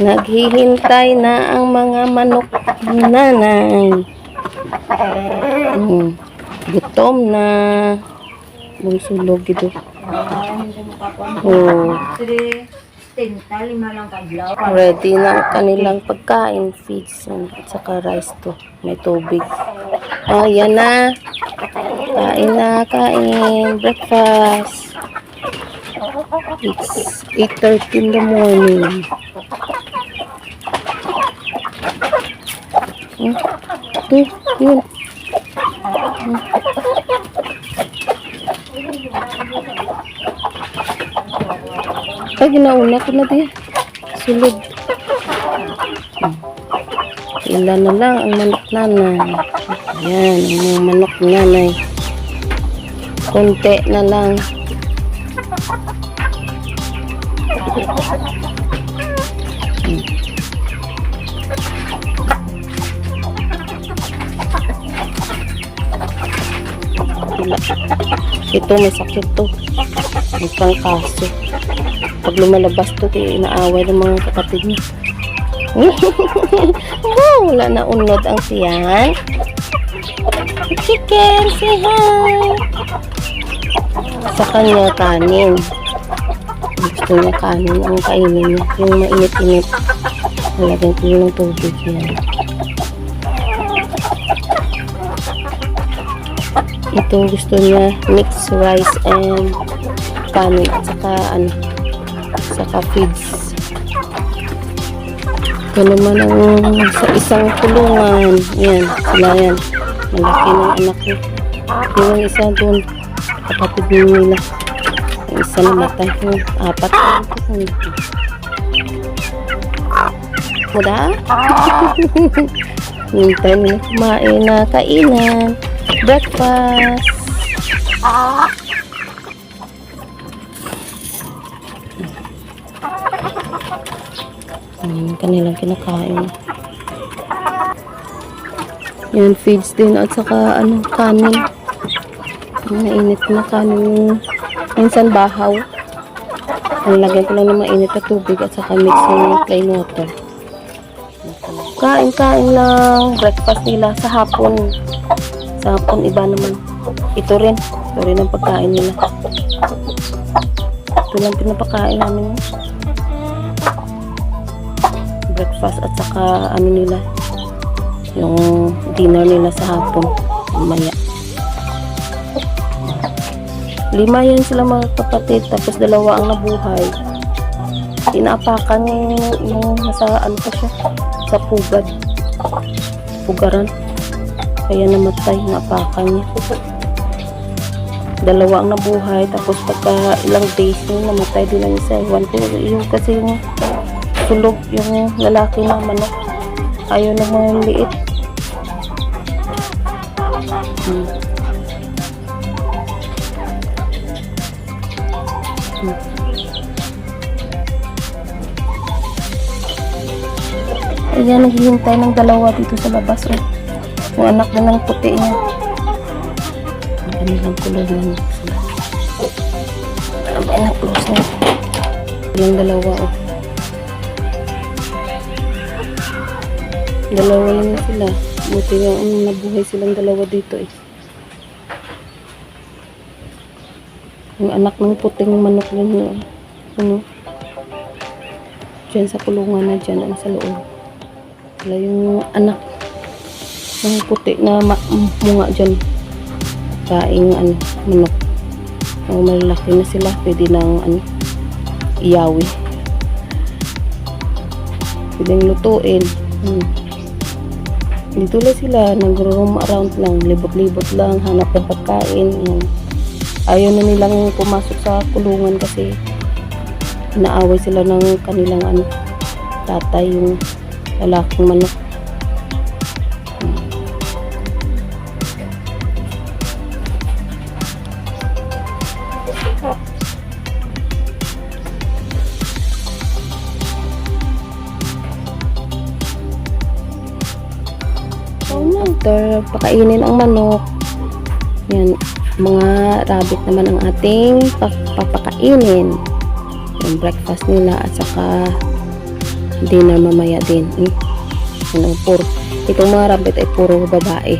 Naghihintay na ang mga manok nanay. Mm. Gutom na. Bungsulog ito. Oh, ready na ang kanilang pagkain. Feeds at saka rice to. May tubig. Oh, yan na. Kain na, kain. Breakfast. It's 8.30 in the morning. Hmm, yun. Ay, ginauna ko na din. Sulod. Hmm. Ilan na lang ang manok nanay. Ayan, ang manok nanay. Konti na lang. Ito may sakit to. May kaso. Pag lumalabas to, di inaaway ng mga kapatid niya. wala na unod ang siyan. Chicken, say hi! Sa kanya, kanin. Gusto niya kanin ang kainin niya. Yung mainit-init. Nalagyan ko tubig yan. Ito gusto niya mixed rice and kanin at saka ano saka feeds. Ito naman ang sa isang kulungan. Yan, sila yan. Malaki ng anak ko. Yung isa doon, kapatid nila. Yung isa namatay. Yung apat. Muda? Hintay nila kumain na kainan. Breakfast. Ayan, kanilang kinakain. Yan, feeds din at saka ano, kanin. Mainit na kanin. Minsan bahaw. Ang lagyan ko lang ng mainit na tubig at saka mix ng plain water. Kain-kain lang. Breakfast nila sa hapon. Sa hapon, iba naman. Ito rin. Ito rin ang pagkain nila. Ito lang pinapakain namin. Breakfast at saka ano nila. Yung dinner nila sa hapon. Mamaya lima yun sila mga kapatid. Tapos dalawa ang nabuhay. Tinaapakan yung, yung nasa ano pa siya? Sa pugad. Pugaran kaya namatay naapakan niya dalawa ang nabuhay tapos pagka ilang days yung namatay din ang isa iwan ko yung kasi yung tulog yung lalaki na manok. Ayaw na mga liit. Hmm. Hmm. Ayan, naghihintay ng dalawa dito sa labas. Oh. Yung anak na ng puti niya. Ang kanilang kulungan. Ang anak close na. Yung dalawa. Oh. Dalawa lang na sila. Buti yung um, nabuhay silang dalawa dito eh. Yung anak ng puting manok yun no. Ano? Diyan sa kulungan na dyan, ang sa loob. Wala yung anak ng puti na munga dyan. Kaing ano, manok. Kung malaki na sila, pwede nang ano, iyawi. Pwedeng lutuin. Hmm. Dito lang sila, nag-roam around lang, libot-libot lang, hanap ng pagkain. Yan. Ayaw na nilang pumasok sa kulungan kasi inaaway sila ng kanilang ano, tatay, yung lalaking manok. Pakainin ang manok. Yan, mga rabbit naman ang ating pa- papakainin. Yung breakfast nila at saka dinner mamaya din. Eh. Ano, puro, itong mga rabbit ay puro babae.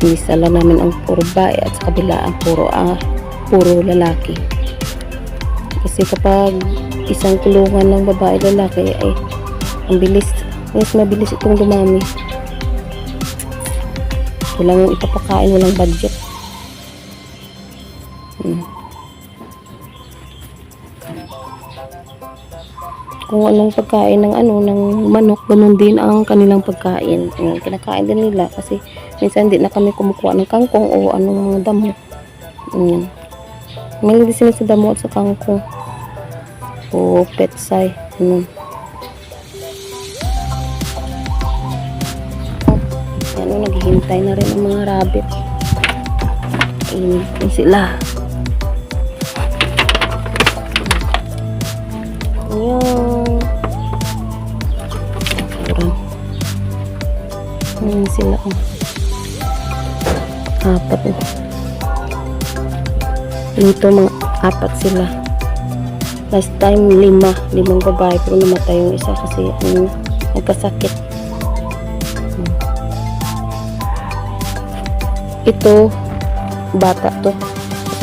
Hindi sala namin ang puro babae at sa kabila ang puro, ah, puro lalaki. Kasi kapag isang kulungan ng babae lalaki ay ang bilis, mas mabilis itong dumami. Walang ipapakain, walang budget. Hmm. Kung anong pagkain ng ano ng manok, ganun din ang kanilang pagkain. Ayan, kinakain din nila kasi minsan hindi na kami kumukuha ng kangkong o anong mga damo. Ayan. Mahilig din sila sa damo at sa kangkong. O petsay. Ano. Yan, o, naghihintay na rin ang mga rabbit. Init din sila. Ayan. Ayan. Ayan sila. Oh. Apat. Oh. Dito mga apat sila. Last time lima. Limang babae pero namatay yung isa kasi ano, nagkasakit. Ito, bata to.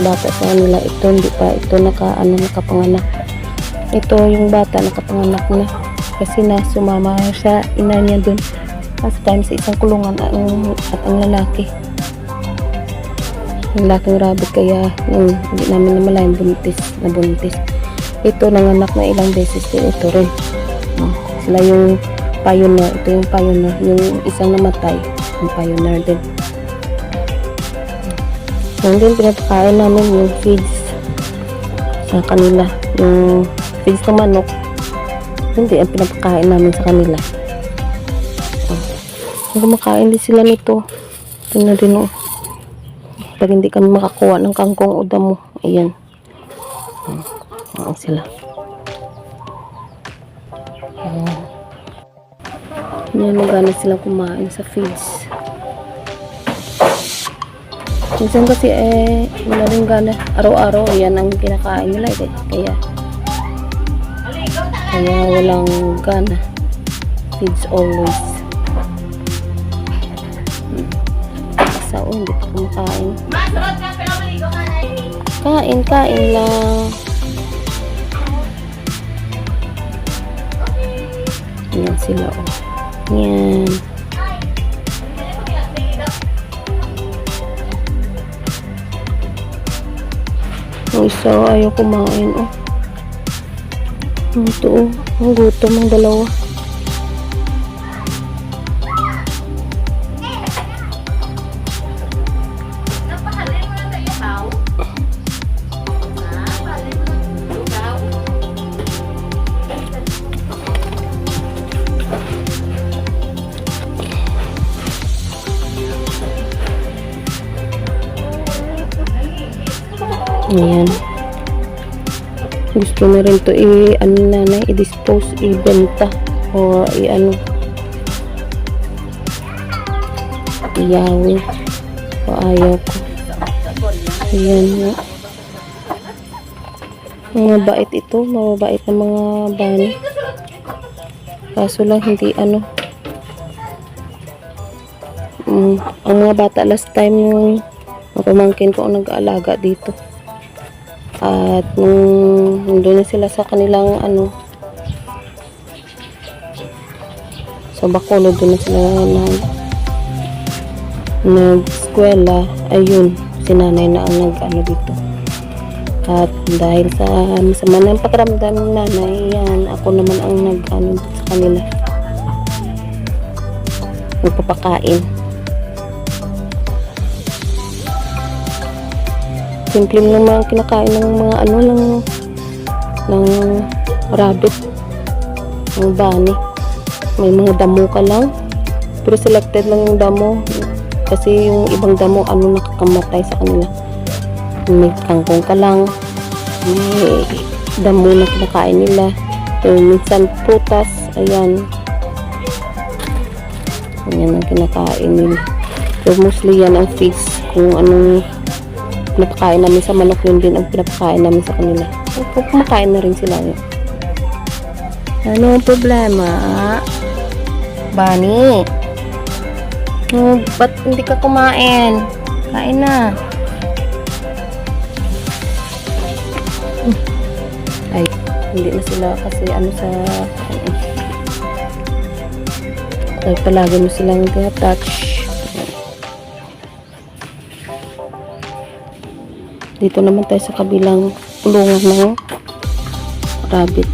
Bata sa kanila. Ito, hindi pa. Ito naka, ano, nakapanganak ito yung bata nakapanganak na kasi na sumama sa ina niya dun last time sa isang kulungan ang, at ang lalaki ang laking rabbit kaya yung hindi namin namalayan buntis na buntis ito nanganak na ilang beses din ito rin Hmm. sila yung pioneer ito yung pioneer yung isang namatay yung pioneer din din pinapakain namin yung feeds sa kanila yung feeds ng manok hindi ang pinapakain namin sa kanila oh. kumakain din sila nito tingnan din oh pag hindi kami makakuha ng kangkong o damo ayan oh. sila oh. yan magana sila kumain sa feeds minsan kasi eh wala rin gana. Araw-araw yan ang kinakain nila eh. Kaya kaya walang gana. Feeds always. Hmm. sa oh, hindi pa kumakain. Kain kain lang. Yan sila oh. Yan isa ayaw kumain oh ito oh, ang gutom ang dalawa. Ayan. Gusto na rin to i ano na na i-dispose, i-benta o i-ano iyawi o ayaw ko. Ayan nga. Mga bait ito, mababait na mga bani. Kaso lang hindi ano. Mm, ang mga bata last time yung pamangkin ko ang nag-aalaga dito. At nung nandun na sila sa kanilang ano sa Bacolod doon na sila nag nag-eskwela. Ayun si nanay na ang nag ano dito. At dahil sa masama ng pakiramdam ng nanay yan ako naman ang nag ano sa kanila. Nagpapakain simple lang ang kinakain ng mga ano ng ng rabbit. Ng bunny may mga damo ka lang. Pero selected lang yung damo. Kasi yung ibang damo ano nakakamatay sa kanila. May kangkong ka lang. May damo na kinakain nila. So, minsan prutas. Ayan. Ayan ang kinakain nila. So mostly yan ang feeds kung anong pinapakain namin sa manok yun din ang pinapakain namin sa kanila kumakain na rin sila yun Ano ang problema? Bani? Oh, ba't hindi ka kumain? Kain na. Ay, hindi na sila kasi ano sa... Ay, palagi mo silang touch. Dito naman tayo sa kabilang kulungan ng rabbit.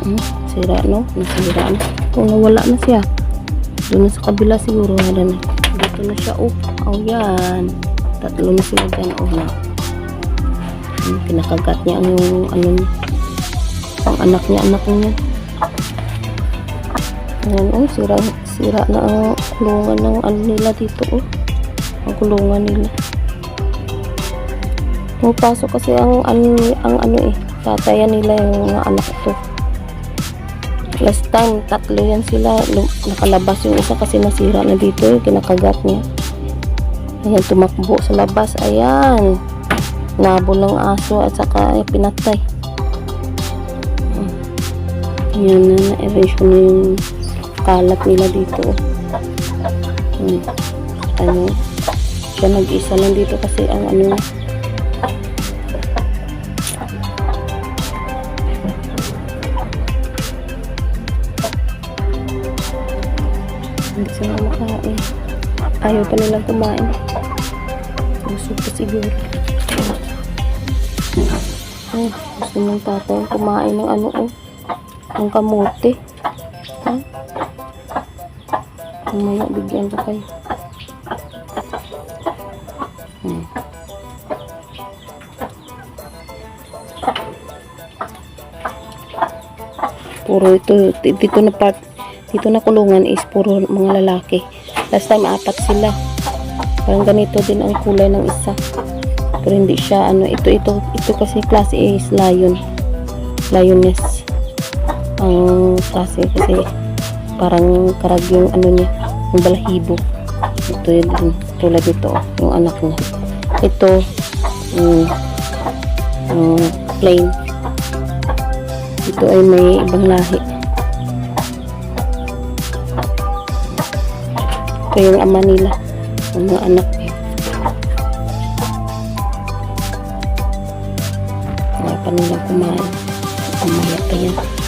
Hmm, sira no? Nasira na. Kung nawala na siya. Doon sa kabila siguro. Wala na. Dito na siya. Oh, oh yan. Tatlo na sila dyan. Oh, na. Hmm, kinakagat niya ang yung ano niya. Ang anak niya, anak niya. Ayan, oh, sira, sira na ang kulungan ng ano nila dito, oh. Ang kulungan nila. Pumapasok kasi ang, ang, ang ano eh, tatayan nila yung mga anak to. Last time, tatlo yan sila. Nakalabas yung isa kasi nasira na dito eh, kinakagat niya. Ayan, tumakbo sa labas. Ayan. Nabol ng aso at saka eh, pinatay. Ayan na, na-erase ko na yung kalat nila dito. Hmm. Siya nag-isa lang dito kasi ang ano, hindi sila makain. Ayaw pa nilang kumain. Gusto pa siguro. Ay, gusto ng tatay kumain ng ano oh. Ang kamote. Ha? Mamaya bigyan ko kayo. Puro ito, dito na part, dito na kulungan is puro mga lalaki. Last time apat sila. Parang ganito din ang kulay ng isa. Pero hindi siya ano, ito ito ito kasi klase is lion. Lioness. Ang klase kasi parang karag yung ano niya, yung balahibo. Ito yun, tulad ito, yung anak niya. Ito, yung, yung plain. Ito ay may ibang lahi. Ito yung ama nila, yung mga anak niya. Wala pa nilang kumain. Kumaya pa yan.